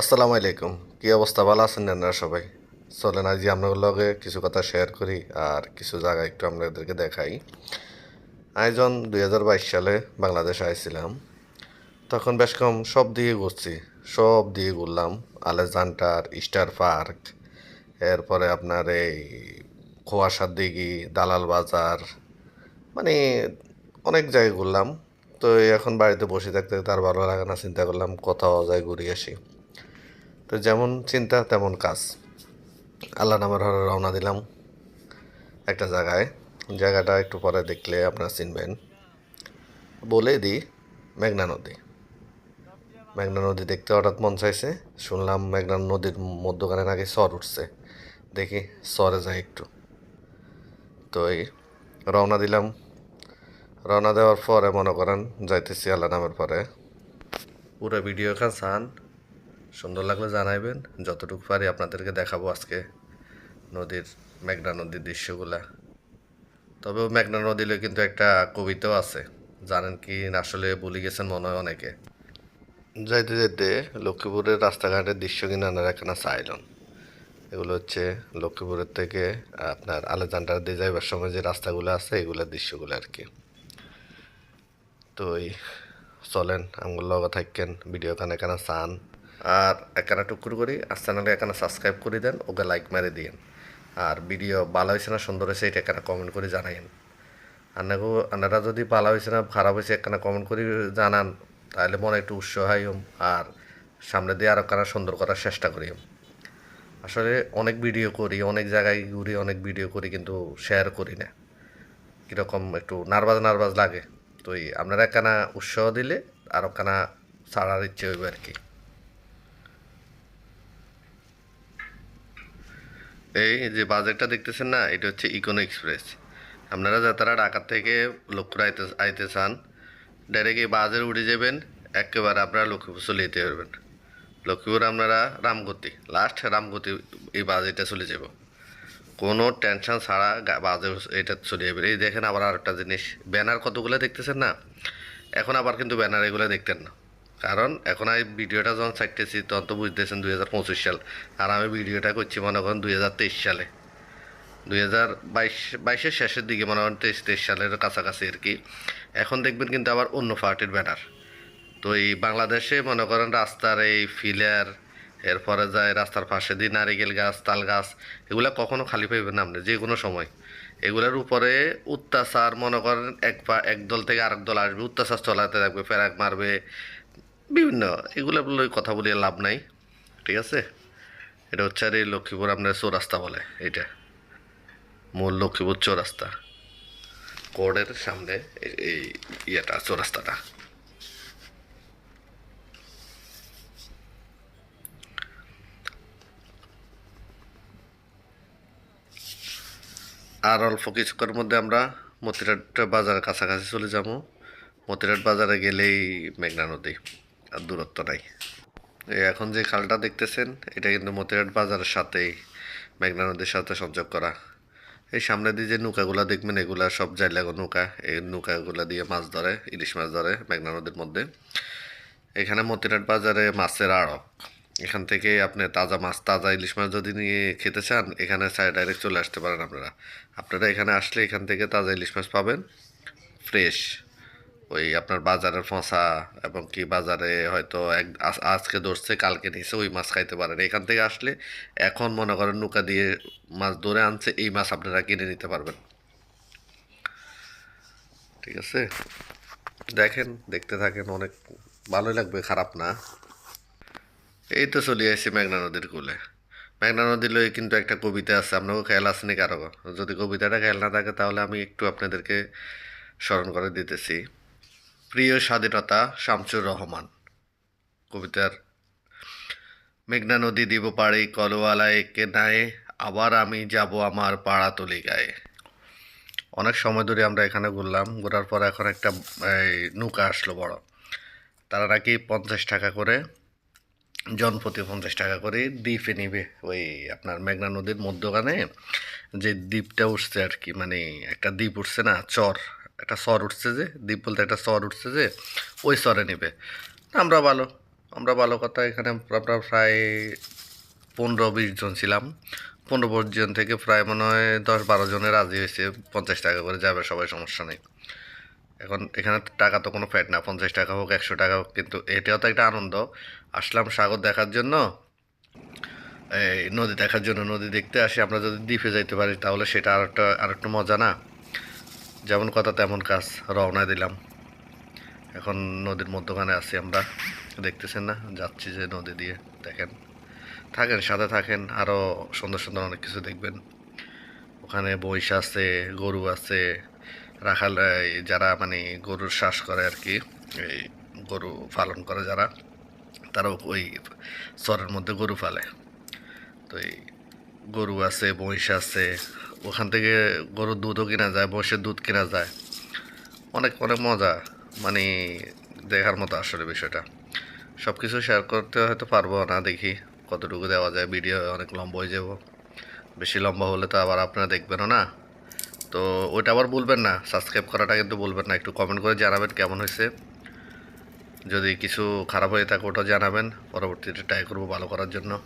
আসসালামু আলাইকুম। কি অবস্থা? ভালো আছেন আপনারা সবাই? চলেন, আজ আপনাদের লগে কিছু কথা শেয়ার করি আর কিছু জায়গা একটু আপনাদেরকে দেখাই। আয়োজন দুই হাজার বাইশ সালে বাংলাদেশে আইছিলাম। তখন বেশ কম সব দিকে ঘুরছি, সব দিকে ঘুরলাম। আলেকজান্ডার, স্টার পার্ক, এরপরে আপনার এই খোয়াশার দিঘি দালাল বাজার মানে অনেক জায়গায় ঘুরলাম। তো এখন বাড়িতে বসে থাকতে তার ভালো লাগে না, চিন্তা করলাম কোথাও যাই ঘুরে আসি। তো যেমন চিন্তা, তেমন কাজ। আল্লাহ নামের হরে রওনা দিলাম একটা জায়গায়। জায়গাটা একটু পরে দেখলে আপনারা চিনবেন। বলে দিই, মেঘনা নদী। মেঘনা নদী দেখতে হঠাৎ মন চাইছে। শুনলাম মেঘনা নদীর মধ্যখানে নাকি সর উঠছে। দেখি সরে যাই একটু। তো এই রওনা দিলাম। রওনা দেওয়ার পরে মনে করেন যাইতেছি আল্লাহ নামের পরে পুরো ভিডিও খান সুন্দর লাগলে জানাইবেন। যতটুকু পারি আপনাদেরকে দেখাবো আজকে নদীর, মেঘনা নদীর দৃশ্যগুলা। তবে মেঘনা নদীলে কিন্তু একটা কবিতাও আছে। জানেন কি আসলে বলি গেছেন মনে হয় অনেকে। যাইতে যেতে লক্ষ্মীপুরের রাস্তাঘাটের দৃশ্য কিনা আপনারা এখানে চাইলেন। এগুলো হচ্ছে লক্ষ্মীপুরের থেকে আপনার আলেকজান্ডার দিয়ে যাইবার সময় যে রাস্তাগুলো আছে, এগুলোর দৃশ্যগুলো আর কি। তো এই, চলেন, আমগুলো থাকেন ভিডিও কানে কানে চান। আর একখানা টুকুর করি, আর চ্যানেলে একখানা সাবস্ক্রাইব করে দেন, ওকে লাইক মেরে দিয়েন। আর ভিডিও ভালো হয়েছে না, সুন্দর হয়েছে, এটা একখানা কমেন্ট করে জানাইন। আনাগো আনারা যদি ভালো হয়েছে না, খারাপ হয়েছে একখানা কমেন্ট করে জানান, তাহলে মনে একটু উৎসাহ হয় আর সামনে দিয়ে আরও একখানা সুন্দর করার চেষ্টা করি আসলে অনেক ভিডিও করি, অনেক জায়গায় ঘুরি, অনেক ভিডিও করি, কিন্তু শেয়ার করি না। কীরকম একটু নার্ভাস নার্ভাস লাগে। তো এই আপনারা একখানা উৎসাহ দিলে, আর একখানা ছাড়ার ইচ্ছে হইবে আর কি। এই যে বাজেটটা দেখতেছেন না, এটা হচ্ছে ইকোনো এক্সপ্রেস আপনারা যাতারা ঢাকা থেকে লক্ষ্য আইতে আইতে চান ডাইরেক্ট এই বাজারে উঠে যাবেন, একেবারে আপনারা লক্ষ্মীপুর চলে যেতে পারবেন। লক্ষ্মীপুর আপনারা রামগতি লাস্ট রামগতি এই বাজেটে চলে যাব। কোনো টেনশন ছাড়া বাজে এটা চলে যাবে এই দেখেন আবার আরেকটা জিনিস ব্যানার কতগুলো দেখতেছেন না? এখন আবার কিন্তু ব্যানার এগুলো দেখতেন না। কারণ এখন আমি ভিডিওটা যখন চাইতেছি তখন তো বুঝতেছেন দুই হাজার পঁচিশ সাল। আর আমি ভিডিওটা করছি মনে করেন দুই হাজার তেইশ সালে। দুই হাজার বাইশ, বাইশের শেষের দিকে মনে করেন তেইশ তেইশ সালের কাছাকাছি আর কি। এখন দেখবেন কিন্তু আবার অন্য পার্টির ব্যানার। তো এই বাংলাদেশে মনে করেন রাস্তার এই ফিলার, এরপরে যায় রাস্তার পাশে দিয়ে নারিকেল গাছ, তাল গাছ, এগুলা কখনো খালি পাইবেন না আপনি যে কোনো সময়। এগুলোর উপরে অত্যাচার মনে করেন এক পা একদল থেকে আরেক দল আসবে, অত্যাচার চলাতে থাকবে, ফেরাক মারবে বিভিন্ন, এগুলো কথা বলে লাভ নাই, ঠিক আছে? এটা হচ্ছে আর এই লক্ষ্মীপুর আপনার চৌরাস্তা বলে এটা মূল লক্ষ্মীপুর চৌরাস্তা। কোর্টের সামনে এই- ইয়েটা, চৌরাস্তাটা। আর অল্প কিছুক্ষণের মধ্যে আমরা মতিরাট বাজারের কাছাকাছি চলে যাব। মতিরাট বাজারে গেলেই মেঘনা নদী। দূরত্ব নাই। এখন যে খালটা দেখতেছেন, এটা কিন্তু মতিরাট বাজারের সাথেই মেঘনা নদীর সাথে সংযোগ করা। এই সামনে দিয়ে যে নৌকাগুলো দেখবেন, এগুলা সব জাইলাগো নৌকা। এই নৌকাগুলো দিয়ে মাছ ধরে, ইলিশ মাছ ধরে মেঘনা নদীর মধ্যে। এখানে মতিরাট বাজারে মাছের আড়ক। এখান থেকে আপনি তাজা মাছ, তাজা ইলিশ মাছ যদি নিয়ে খেতে চান, এখানে চাই ডাইরেক্ট চলে আসতে পারেন আপনারা। আপনারা এখানে আসলে এখান থেকে তাজা ইলিশ মাছ পাবেন ফ্রেশ ওই আপনার বাজারের ফসা এবং কি বাজারে হয়তো এক আজ- আজকে ধরছে, কালকে নিয়েছে ওই মাছ খাইতে পারেন। এখান থেকে আসলে এখন মনে করেন নৌকা দিয়ে মাছ ধরে আনছে, এই মাছ আপনারা কিনে নিতে পারবেন। ঠিক আছে? দেখেন, দেখতে থাকেন, অনেক ভালোই লাগবে, খারাপ না। এই তো চলে আসছি মেঘনা নদীর কূলে। মেঘনা নদীর লয়ে কিন্তু একটা কবিতা আছে আপনাকেও খেয়াল আসেনি কারও যদি কবিতাটা খেয়াল না থাকে, তাহলে আমি একটু আপনাদেরকে স্মরণ করে দিতেছি। প্রিয় স্বাধীনতা শামসুর রহমান। কবিতার মেঘনা নদী দিব পাড়ে কলওয়ালায় কে নায়ে আবার আমি যাব আমার পাড়া তলি গায়ে অনেক সময় ধরে আমরা এখানে ঘুরলাম, ঘোরার পর এখন একটা নৌকা আসলো বড়। তারা নাকি পঞ্চাশ টাকা করে জনপ্রতি পঞ্চাশ টাকা করে দ্বীপে নিবে। ওই আপনার মেঘনা নদীর মধ্যখানে যে দ্বীপটা উঠছে আর কি মানে একটা দ্বীপ উঠছে না, চর। একটা স্বর উঠছে যে দ্বীপ বলতে একটা স্বর উঠছে যে, ওই চরে নেবে। আমরা ভালো আমরা ভালো কথা এখানে আমরা প্রায় পনেরো বিশ জন ছিলাম। পনেরো বিশ জন থেকে প্রায় মনে হয় দশ বারো জনের রাজি হয়েছে, পঞ্চাশ টাকা করে যাবে, সবাই সমস্যা নেই। এখন এখানে টাকা তো কোনো ফ্যাট না, পঞ্চাশ টাকা হোক, একশো টাকা হোক, কিন্তু এটাও তো একটা আনন্দ। আসলাম সাগর দেখার জন্য, এই নদী দেখার জন্য, নদী দেখতে আসি, আমরা যদি দ্বীপে যাইতে পারি তাহলে সেটা আর একটা আর একটু মজা না? যেমন কথা তেমন কাজ রওনা দিলাম। এখন নদীর মধ্যখানে আছি আমরা। দেখতেছেন না? যাচ্ছি যে নদী দিয়ে, দেখেন। থাকেন, সাথে থাকেন আরও সুন্দর সুন্দর অনেক কিছু দেখবেন। ওখানে বইস আছে, গরু আছে, রাখাল যারা মানে গরুর শ্বাস করে আর কি এই গরু পালন করে যারা তারা ওই চরের মধ্যে গরু পালে। তো এই গরু আছে মহিষ আছে ওখান থেকে গরুর দুধও কেনা যায় মহিষের দুধ কেনা যায়। অনেক অনেক মজা মানে দেখার মতো আসলে বিষয়টা। সব কিছু শেয়ার করতে হয়তো পারব না দেখি কতটুকু দেওয়া যায়। ভিডিও অনেক লম্বা হয়ে যাব। বেশি লম্বা হলে তো আবার আপনারা দেখবেনও না। তো ওইটা আবার বলবেন না সাবস্ক্রাইব করাটা কিন্তু বলবেন না, একটু কমেন্ট করে জানাবেন কেমন হয়েছে। যদি কিছু খারাপ হয়ে থাকে ওটা জানাবেন, পরবর্তীতে ট্রাই করব ভালো করার জন্য।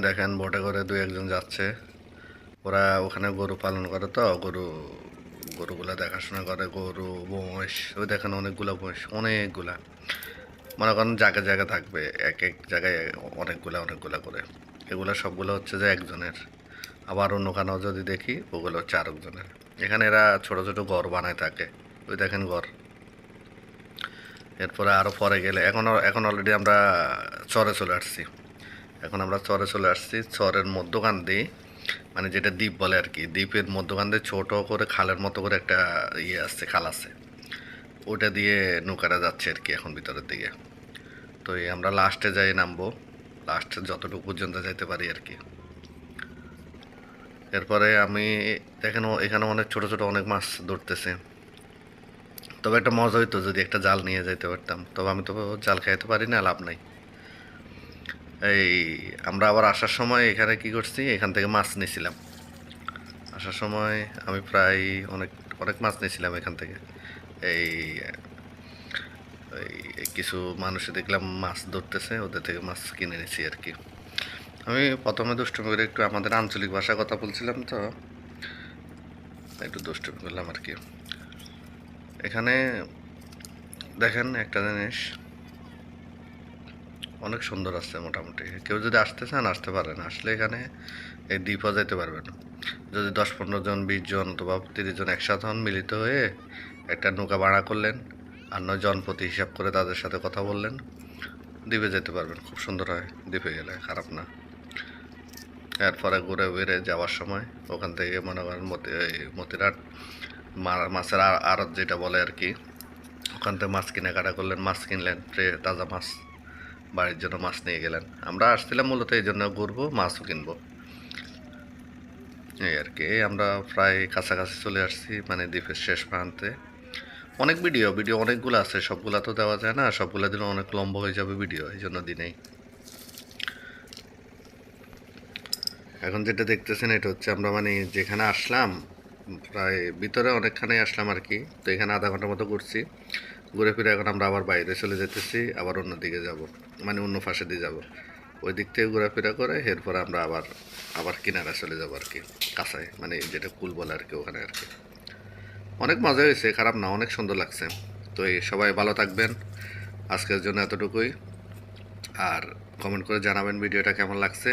দেখেন বোটে করে দু একজন যাচ্ছে। ওরা ওখানে গরু পালন করে তো, গরু, গরুগুলা দেখাশোনা করে, গরু মহিষ ওই দেখেন অনেকগুলো মহিষ অনেকগুলা। মনে করেন জায়গায় জায়গায় থাকবে, এক এক জায়গায় অনেকগুলা অনেকগুলা করে। এগুলো সবগুলো হচ্ছে যে একজনের। আবার অন্য কানেও যদি দেখি, ওগুলো হচ্ছে আরেকজনের। এখানে এরা ছোট ছোট ঘর বানায় থাকে। ওই দেখেন ঘর। এরপরে আরও পরে গেলে, এখন এখন অলরেডি আমরা চরে চলে আসছি। এখন আমরা চরে চলে আসছি, চরের মধ্যখান দিয়ে। মানে যেটা দ্বীপ বলে আর কি, দ্বীপের মধ্যখান দিয়ে ছোটো করে খালের মতো করে একটা ইয়ে আছে খাল আছে। ওটা দিয়ে নৌকাটা যাচ্ছে আর কি এখন ভিতরের দিকে। তো এই আমরা লাস্টে যাই নামবো লাস্টে যতটুকু পর্যন্ত যাইতে পারি আর কি। এরপরে আমি দেখেন ও- এখানে অনেক ছোট ছোট অনেক মাছ ধরতেছে। তবে একটা মজা হইতো যদি একটা জাল নিয়ে যাইতে পারতাম। তবে আমি তো জাল খাইতে পারি না, লাভ নাই। এই, আমরা আবার আসার সময় এখানে কি করছি? এখান থেকে মাছ নিয়েছিলাম আসার সময় আমি প্রায় অনেক অনেক মাছ নিয়েছিলাম এখান থেকে। এই কিছু মানুষ দেখলাম মাছ ধরতেছে, ওদের থেকে মাছ কিনে নিয়েছি আর কি। আমি প্রথমে দুষ্টুমি করে একটু আমাদের আঞ্চলিক ভাষা কথা বলছিলাম তো। একটু দুষ্টুমি করলাম আর কি। এখানে দেখেন একটা জিনিস। অনেক সুন্দর আছে মোটামুটি। কেউ যদি আসতে চান, আসতে পারেন। আসলে এখানে এই দ্বীপও যেতে পারবেন। যদি দশ, পনেরো জন, বিশ জন অথবা তিরিশ জন একসাথে হন, মিলিত হয়ে একটা নৌকা ভাড়া করলেন আর নয় জনপ্রতি হিসাব করে তাদের সাথে কথা বললেন, দ্বীপে যেতে পারবেন। খুব সুন্দর হয় দ্বীপে গেলে, খারাপ না। এরপরে ঘুরে বেড়ে যাওয়ার সময় ওখান থেকে মনে করেন মতি মতিরাট মাছের আড়ত যেটা বলে আর কি, ওখান থেকে মাছ কেনাকাটা করলেন, মাছ কিনলেন তাজা মাছ। বাড়ির জন্য মাছ নিয়ে গেলেন। আমরা আসছিলাম মূলত এই জন্য ঘুরবো, মাছও কিনবো। এই আর কি, আমরা প্রায় কাছাকাছি চলে আসছি মানে দ্বীপের শেষ প্রান্তে। অনেক ভিডিও ভিডিও অনেকগুলো আছে, সবগুলা তো দেওয়া যায় না, সবগুলো দিলে অনেক লম্বা হয়ে যাবে ভিডিও, এই জন্য দিনেই। এখন যেটা দেখতেছেন, এটা হচ্ছে আমরা মানে যেখানে আসলাম, প্রায় ভিতরে অনেকখানে আসলাম আর কি, তো এখানে আধা ঘণ্টার মতো ঘুরছি। ঘুরে ফিরে এখন আমরা আবার বাইরে চলে যেতেছি, আবার অন্য দিকে যাব মানে অন্য পাশে দিয়ে যাব। ওই দিক থেকে ঘোরাফেরা করে এরপর আমরা আবার আবার কিনারা চলে যাব আর কি কাঁসায় মানে যেটা কুল বলে আর কি ওখানে আর কি। অনেক মজা হয়েছে, খারাপ না, অনেক সুন্দর লাগছে। তো এই সবাই ভালো থাকবেন, আজকের জন্য এতটুকুই। আর কমেন্ট করে জানাবেন ভিডিওটা কেমন লাগছে।